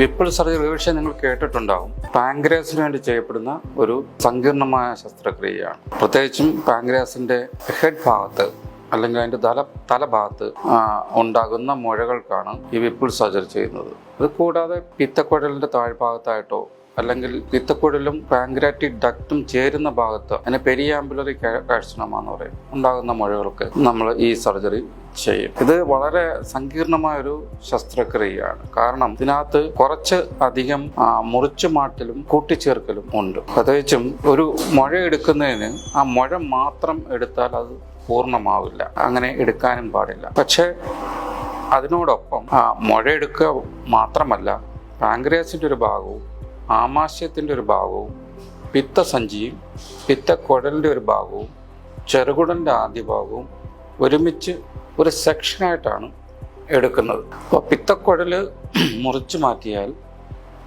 Whipple surgery ഒരുപക്ഷെ നിങ്ങൾ കേട്ടിട്ടുണ്ടാകും പാങ്ക്രിയാസിന് വേണ്ടി ചെയ്യപ്പെടുന്ന ഒരു സങ്കീർണമായ ശസ്ത്രക്രിയയാണ്. പ്രത്യേകിച്ചും പാങ്ക്രിയാസിന്റെ ഹെഡ് ഭാഗത്ത് അല്ലെങ്കിൽ അതിന്റെ തല തലഭാഗത്ത് ഉണ്ടാകുന്ന മുഴകൾക്കാണ് ഈ വിപ്പിൾ സർജറി ചെയ്യുന്നത്. ഇത് കൂടാതെ പിത്തക്കുഴലിന്റെ താഴ്ഭാഗത്തായിട്ടോ അല്ലെങ്കിൽ പിത്തക്കുഴലും പാങ്ക്രാറ്റിക് ഡക്റ്റും ചേരുന്ന ഭാഗത്ത് അതിനെ പെരിയാമ്പുലറി കാഴ്ചണമാന്ന് പറയും. ഉണ്ടാകുന്ന മുഴകൾക്ക് നമ്മൾ ഈ സർജറി ചെയ്യും. ഇത് വളരെ സങ്കീർണമായ ഒരു ശസ്ത്രക്രിയയാണ്. കാരണം ഇതിനകത്ത് കുറച്ച് അധികം മുറിച്ചു മാറ്റലും കൂട്ടിച്ചേർക്കലും ഉണ്ട്. പ്രത്യേകിച്ചും ഒരു മുഴ എടുക്കുന്നതിന് ആ മുഴ മാത്രം എടുത്താൽ അത് പൂർണമാവില്ല. അങ്ങനെ എടുക്കാനും പാടില്ല. പക്ഷേ അതിനോടൊപ്പം ആ മുഴ എടുക്കുക മാത്രമല്ല പാങ്ക്രിയാസിന്റെ ഒരു ഭാഗവും ആമാശയത്തിന്റെ ഒരു ഭാഗവും പിത്തസഞ്ചിയും പിത്തക്കുഴലിന്റെ ഒരു ഭാഗവും ചെറുകുടലിന്റെ ആദ്യ ഭാഗവും ഒരുമിച്ച് ഒരു സെക്ഷനായിട്ടാണ് എടുക്കുന്നത്. അപ്പോൾ പിത്തക്കുഴൽ മുറിച്ചു മാറ്റിയാൽ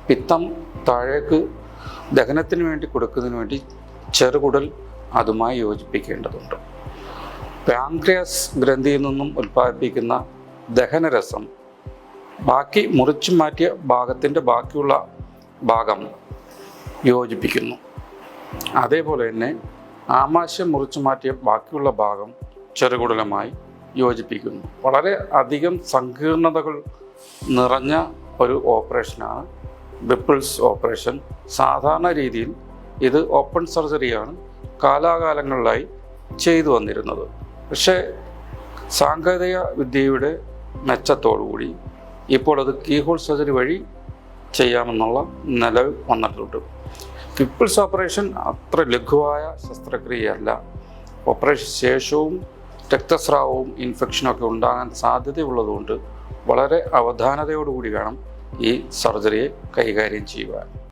പിത്തം താഴേക്ക് ദഹനത്തിന് വേണ്ടി കൊടുക്കുന്നതിന് വേണ്ടി ചെറുകുടൽ അതുമായി യോജിപ്പിക്കേണ്ടതുണ്ട്. പാൻക്രിയാസ് ഗ്രന്ഥിയിൽ നിന്നും ഉൽപ്പാദിപ്പിക്കുന്ന ദഹനരസം ബാക്കി മുറിച്ചു മാറ്റിയ ഭാഗത്തിന്റെ ബാക്കിയുള്ള ഭാഗം യോജിപ്പിക്കുന്നു. അതേപോലെ തന്നെ ആമാശയം മുറിച്ചു മാറ്റിയ ബാക്കിയുള്ള ഭാഗം ചെറുകുടലുമായി യോജിപ്പിക്കുന്നു. വളരെ അധികം സങ്കീർണതകൾ നിറഞ്ഞ ഒരു ഓപ്പറേഷനാണ് ബിപ്പിൾസ് ഓപ്പറേഷൻ. സാധാരണ രീതിയിൽ ഇത് ഓപ്പൺ സർജറിയാണ് കാലാകാലങ്ങളിലായി ചെയ്തു വന്നിരുന്നത്. പക്ഷേ സാങ്കേതിക വിദ്യയുടെ മെച്ചത്തോടുകൂടി ഇപ്പോൾ അത് കീഹോൾ സർജറി വഴി ചെയ്യാമെന്നുള്ള നില വന്നിട്ടുണ്ട്. പിപ്പിൾസ് ഓപ്പറേഷൻ അത്ര ലഘുവായ ശസ്ത്രക്രിയയല്ല. ഓപ്പറേഷൻ ശേഷവും രക്തസ്രാവവും ഇൻഫെക്ഷനും ഒക്കെ ഉണ്ടാകാൻ സാധ്യതയുള്ളതുകൊണ്ട് വളരെ അവധാനതയോടുകൂടി വേണം ഈ സർജറിയെ കൈകാര്യം ചെയ്യുവാൻ.